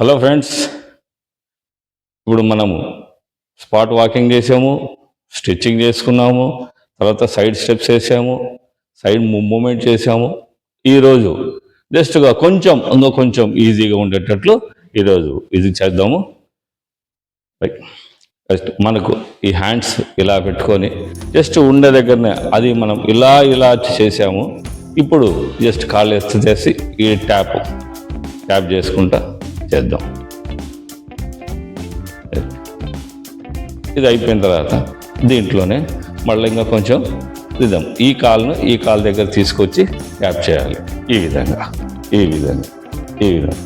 Hello friends ఇప్పుడు మనము spot walking చేసాము స్ట్రెచ్చింగ్ చేసుకున్నాము తర్వాత సైడ్ స్టెప్స్ వేసాము సైడ్ మూమెంట్ చేసాము. ఈరోజు జస్ట్గా కొంచెం ఇంకో కొంచెం ఈజీగా ఉండేటట్లు ఈరోజు ఇది చేద్దాము. ఫస్ట్ మనకు ఈ హ్యాండ్స్ ఇలా పెట్టుకొని జస్ట్ ఉండే దగ్గరనే అది మనం ఇలా ఇలా చేసాము. ఇప్పుడు జస్ట్ కాళ్ళు ఎత్తు చేసి ఈ ట్యాప్ ట్యాప్ చేసుకుంటా. చేద్దాం. ఇది అయిపోయిన తర్వాత దీంట్లోనే మళ్ళీ ఇంకా కొంచెం రిధం ఈ కాల్ను ఈ కాల్ దగ్గర తీసుకొచ్చి యాప్ చేయాలి. ఈ విధంగా ఈ విధంగా ఈ విధంగా.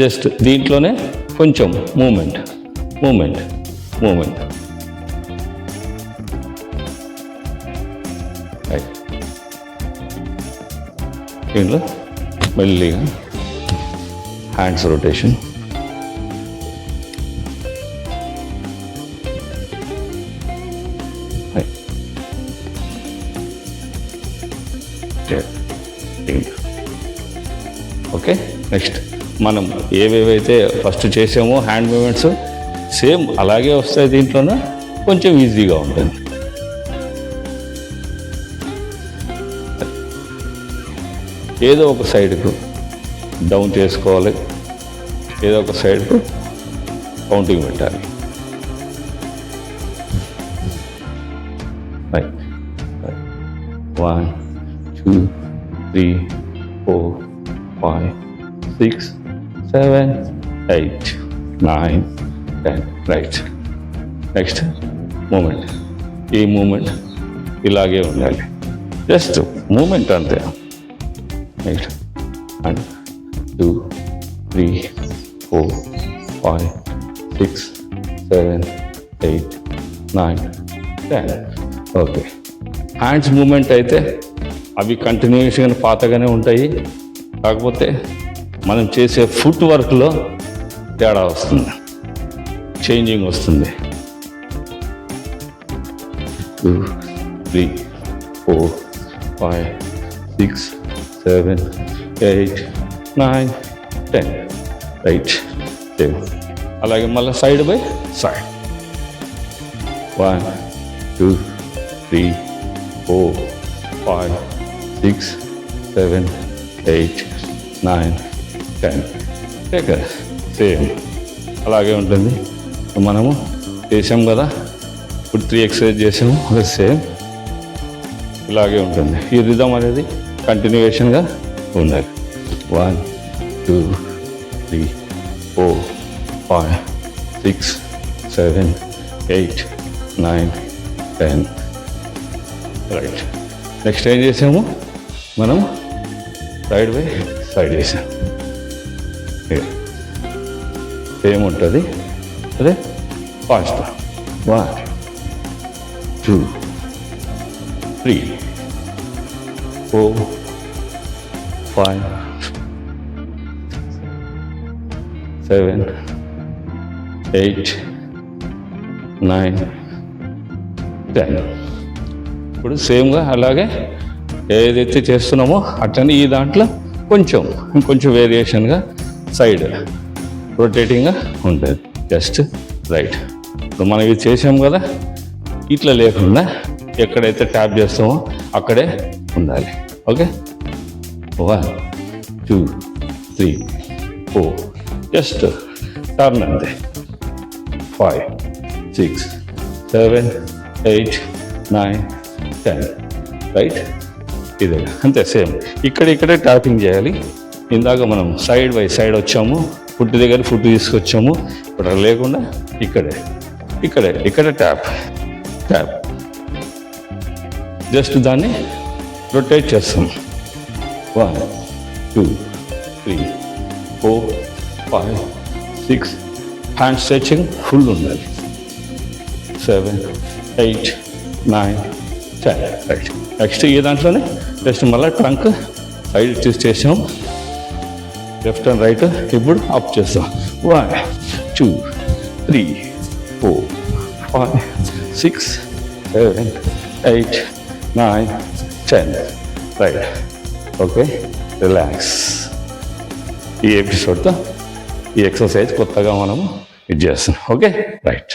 జస్ట్ దీంట్లోనే కొంచెం మూమెంట్ మూమెంట్ మూమెంట్. దీంట్లో మెల్లిగా హ్యాండ్స్ రొటేషన్. ఓకే నెక్స్ట్ మనం ఏవేవైతే ఫస్ట్ చేసామో హ్యాండ్ మూమెంట్స్ సేమ్ అలాగే వస్తాయి దీంట్లోనే కొంచెం ఈజీగా ఉంటుంది. ఏదో ఒక సైడ్కు డౌన్ చేసుకోవాలి. ఏదో ఒక సైడ్కు కౌంటింగ్ పెట్టాలి. One two three four five six seven eight nine ten right next moment ఈ మూమెంట్ ఇలాగే ఉండాలి. జస్ట్ మూమెంట్ అంతే. Next one two three four five six seven eight nine ten okay hands moment అయితే అవి కంటిన్యూస్గా పాతగానే ఉంటాయి. కాకపోతే మనం చేసే ఫుట్ వర్క్లో తేడా వస్తుంది. చేంజింగ్ వస్తుంది. Two three four five six seven eight nine ten right same అలాగే మళ్ళీ side by side one two three four five six seven eight nine ten take same అలాగే ఉంటుంది మనము చేసాం కదా ఇప్పుడు త్రీ ఎక్సర్సైజ్ చేసాము అదే సేమ్ ఇలాగే ఉంటుంది ఈ రిధం అనేది కంటిన్యూషన్గా ఉండాలి. One two three four five six seven eight nine ten right next ఏం చేసాము? మనం సైడ్ బై సైడ్ చేసాం. సేమ్ ఉంటుంది. అదే fast one two three four five seven eight nine ten ఇప్పుడు సేమ్గా అలాగే ఏదైతే చేస్తున్నామో అట్లనే ఈ దాంట్లో కొంచెం ఇంకొంచెం వేరియేషన్గా సైడ్ రొటేటింగ్గా ఉంటుంది. జస్ట్ రైట్ ఇప్పుడు మనం ఇది చేసాం కదా ఇట్లా లేకుండా ఎక్కడైతే ట్యాప్ చేస్తామో అక్కడే ఉండాలి. Okay one two three four just turn అంతే five six seven eight nine ten right ఇదే. అంతే సేమ్. ఇక్కడ ఇక్కడే ట్యాపింగ్ చేయాలి. ఇందాక మనం సైడ్ బై సైడ్ వచ్చాము. ఫుడ్ దగ్గర ఫుడ్ తీసుకొచ్చాము. ఇక్కడ లేకుండా ఇక్కడే. ఇక్కడే ఇక్కడ ట్యాప్ ట్యాప్ జస్ట్ దాన్ని రొటేట్ చేస్తాం. One two three four five six hand stretching full ఉండాలి seven eight nine ten right next ఈ దాంట్లోనే? జస్ట్ మళ్ళీ ట్రంక్ సైడ్ చూస్ చేసాం. లెఫ్ట్ అండ్ రైట్ ఇప్పుడు అప్ చేస్తాం. One two three four five six seven eight nine ten right okay relax. ఈ ఎపిసోడ్తో ఈ ఎక్సర్సైజ్ కొత్తగా మనము ఇది చేస్తున్నాం. Okay right.